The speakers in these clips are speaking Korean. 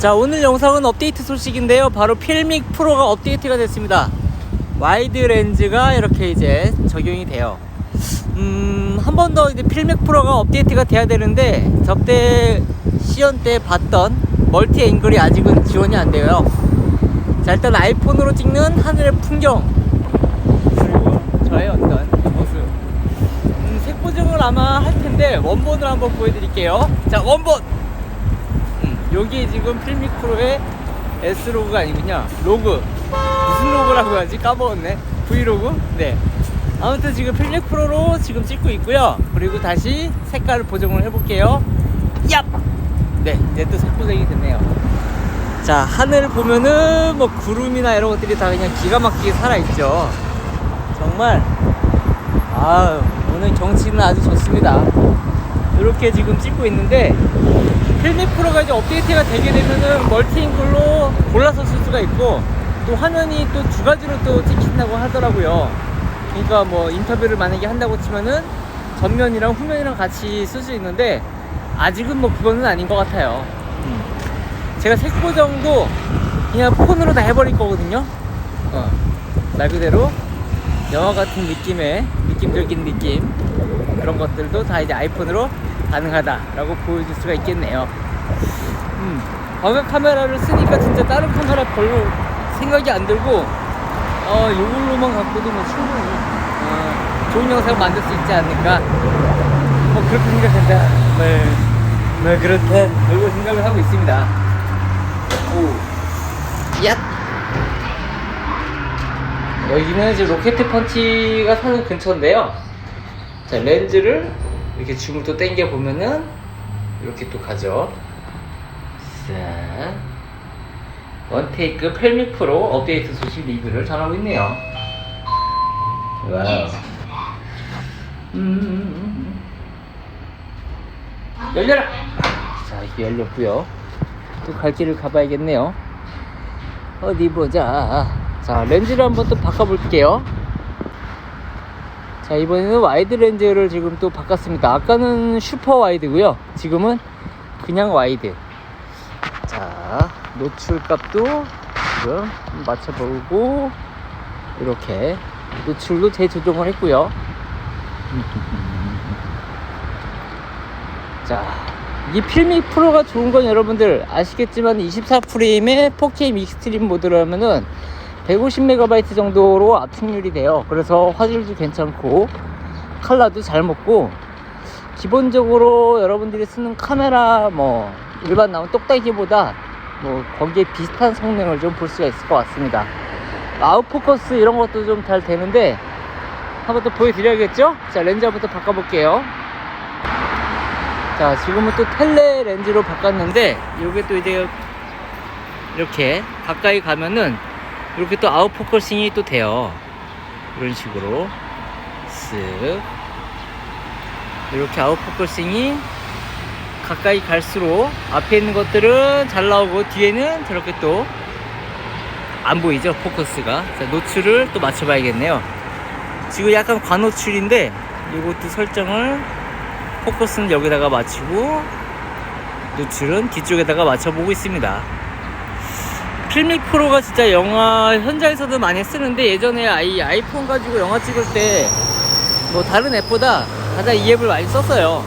자 오늘 영상은 업데이트 소식인데요. 바로 필믹 프로가 업데이트가 됐습니다. 와이드 렌즈가 이렇게 이제 적용이 돼요. 음 한 번 더 이제 필믹 프로가 업데이트가 돼야 되는데 접대 시연 때 봤던 멀티 앵글이 아직은 지원이 안 돼요. 자 일단 아이폰으로 찍는 하늘의 풍경. 그리고 저의 어떤 모습. 음, 색 보정을 아마 할 텐데 원본을 한번 보여드릴게요. 자 원본! 음, 여기 지금 필믹 프로의 S 로그가 아니군요. 로그. 무슨 로그라고 하지? 까먹었네. 브이로그? 네. 아무튼 지금 필믹 프로로 지금 찍고 있고요. 그리고 다시 색깔을 보정을 해볼게요. 얍! 네, 이제 또 색 보정이 됐네요. 자, 하늘 보면은 뭐 구름이나 이런 것들이 다 그냥 기가 막히게 살아있죠. 정말, 아 오늘 경치는 아주 좋습니다. 이렇게 지금 찍고 있는데 필미 프로가 이제 업데이트가 되게 되면은 멀티앵글로 골라서 쓸 수가 있고 또 화면이 또 두 가지로 또 찍힌다고 하더라고요. 그러니까 뭐 인터뷰를 만약에 한다고 치면은 전면이랑 후면이랑 같이 쓸 수 있는데 아직은 뭐 그거는 아닌 것 같아요. 음. 제가 색 보정도 그냥 폰으로 다 해버릴 거거든요. 어. 말 그대로 영화 같은 느낌의 느낌적인 느낌 그런 것들도 다 이제 아이폰으로 가능하다라고 보여줄 수가 있겠네요. 음, 광각 카메라를 쓰니까 진짜 다른 카메라 별로 생각이 안 들고 어 이걸로만 갖고도 뭐 충분히 어, 좋은 영상 만들 수 있지 않을까 뭐 그렇게 생각한다. 네, 네 그렇게 그리고 생각을 하고 있습니다. 오, 야. 여기는 이제 로켓 펀치가 사는 근처인데요. 자, 렌즈를 이렇게 줌을 또 당겨 보면은 이렇게 또 가죠. 자, 원테이크 펠미 프로 업데이트 소식 리뷰를 전하고 있네요. 와우. 음, 열려라! 자, 이게 열렸고요. 또 갈 길을 가봐야겠네요. 어디 보자. 자, 렌즈를 한번 또 바꿔볼게요. 자, 이번에는 와이드 렌즈를 지금 또 바꿨습니다. 아까는 슈퍼 와이드고요. 지금은 그냥 와이드. 자, 노출 값도 지금 맞춰보고, 이렇게 노출도 재조정을 했고요. 자, 이 필미 프로가 좋은 건 여러분들 아시겠지만 24프레임의 4K 믹스트림 모드로 하면은 150MB 정도로 압축률이 돼요. 그래서 화질도 괜찮고 컬러도 잘 먹고 기본적으로 여러분들이 쓰는 카메라 뭐 일반 나온 똑딱이보다 뭐 거기에 비슷한 성능을 좀 볼 수가 있을 것 같습니다. 아웃포커스 이런 것도 좀 잘 되는데 한번 또 보여드려야겠죠? 자 렌즈 한번 또 바꿔볼게요. 자 지금은 또 텔레 렌즈로 바꿨는데 이게 또 이제 이렇게 가까이 가면은 이렇게 또 아웃포커싱이 또 돼요. 이런 식으로. 쓱. 이렇게 아웃포커싱이 가까이 갈수록 앞에 있는 것들은 잘 나오고 뒤에는 저렇게 또 안 보이죠? 포커스가. 자, 노출을 또 맞춰 봐야겠네요. 지금 약간 과노출인데 이것도 설정을 포커스는 여기다가 맞추고 노출은 뒤쪽에다가 맞춰보고 있습니다 필믹 프로가 진짜 영화 현장에서도 많이 쓰는데 예전에 아이 아이폰 가지고 영화 찍을 때 뭐 다른 앱보다 가장 이 앱을 많이 썼어요.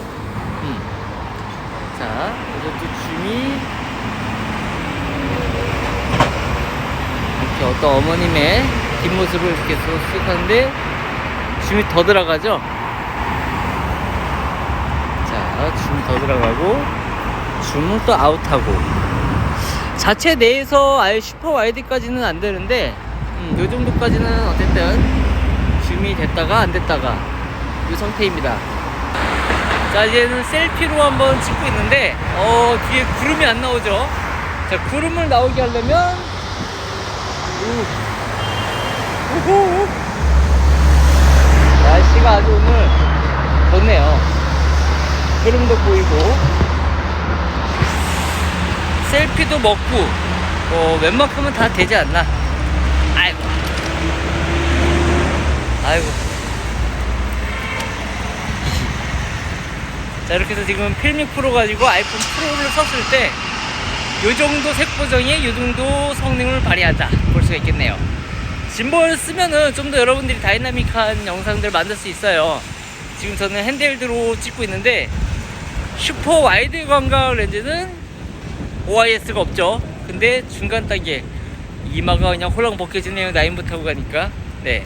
음. 자, 이것도 줌이 이렇게 어떤 어머님의 뒷모습을 이렇게 쓱 하는데 줌이 더 들어가죠. 자, 줌이 더 들어가고 줌은 또 아웃하고 자체 내에서 아예 슈퍼 와이드까지는 안 되는데 음, 요 정도까지는 어쨌든 줌이 됐다가 안 됐다가 이 상태입니다. 자 이제는 셀피로 한번 찍고 있는데 어 뒤에 구름이 안 나오죠. 자 구름을 나오게 하려면 우, 우후. 날씨가 아주 오늘 좋네요. 구름도 보이고 셀피도 먹고 뭐 웬만큼은 다 되지 않나 아이고 아이고 자 이렇게 해서 지금 필믹 프로 가지고 아이폰 프로를 썼을 때 요 정도 색 보정에 요 정도 성능을 발휘하자 볼 수가 있겠네요. 짐볼 쓰면은 좀 더 여러분들이 다이나믹한 영상들 만들 수 있어요. 지금 저는 핸드헬드로 찍고 있는데 슈퍼 와이드 광각 렌즈는 OIS가 없죠. 근데 중간 단계 이마가 그냥 홀랑 벗겨지네요. 나인부 타고 가니까. 네.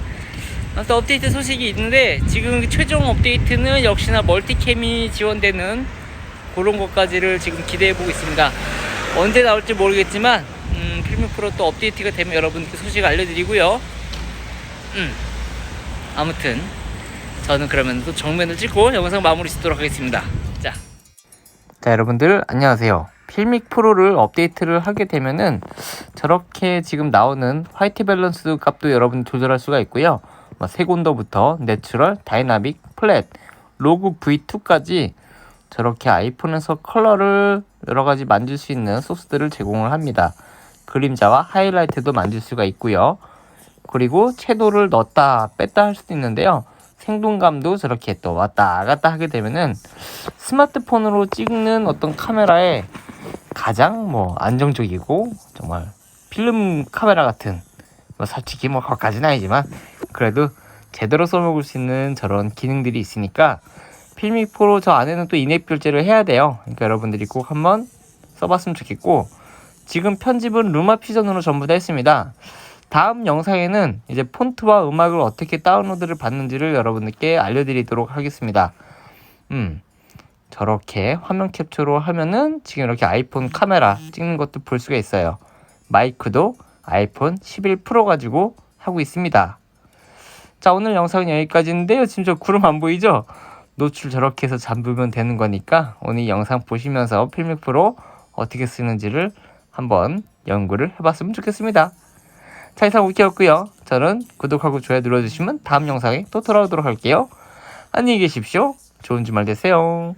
아무튼 업데이트 소식이 있는데 지금 최종 업데이트는 역시나 멀티캠이 지원되는 그런 것까지를 지금 기대해 보고 있습니다. 언제 나올지 모르겠지만 음, 필름 프로 또 업데이트가 되면 여러분께 소식 알려드리고요. 음, 아무튼 저는 그러면 또 정면을 찍고 영상 마무리 짓도록 하겠습니다. 자, 자 여러분들 안녕하세요. 필믹 프로를 업데이트를 하게 되면은 저렇게 지금 나오는 화이트 밸런스 값도 여러분 조절할 수가 있고요. 뭐 색온도부터 내추럴, 다이나믹, 플랫, 로그 V2까지 저렇게 아이폰에서 컬러를 여러 가지 만들 수 있는 소스들을 제공을 합니다. 그림자와 하이라이트도 만들 수가 있고요. 그리고 채도를 넣었다 뺐다 할 수도 있는데요. 생동감도 저렇게 또 왔다 갔다 하게 되면은 스마트폰으로 찍는 어떤 카메라에 가장 뭐 안정적이고 정말 필름 카메라 같은 뭐 솔직히 뭐 거기까지는 아니지만 그래도 제대로 써먹을 수 있는 저런 기능들이 있으니까 필믹 프로 저 안에는 또 인앱 결제를 해야 돼요. 그러니까 여러분들이 꼭 한번 써봤으면 좋겠고 지금 편집은 루마 퓨전으로 전부 다 했습니다. 다음 영상에는 이제 폰트와 음악을 어떻게 다운로드를 받는지를 여러분들께 알려드리도록 하겠습니다. 음, 저렇게 화면 캡처로 하면은 지금 이렇게 아이폰 카메라 찍는 것도 볼 수가 있어요. 마이크도 아이폰 11 프로 가지고 하고 있습니다. 자, 오늘 영상은 여기까지인데요. 지금 저 구름 안 보이죠? 노출 저렇게 해서 잠그면 되는 거니까 오늘 이 영상 보시면서 필믹 프로 어떻게 쓰는지를 한번 연구를 해봤으면 좋겠습니다. 자, 이상 웃기였고요. 저는 구독하고 좋아요 눌러주시면 다음 영상에 또 돌아오도록 할게요. 안녕히 계십시오. 좋은 주말 되세요.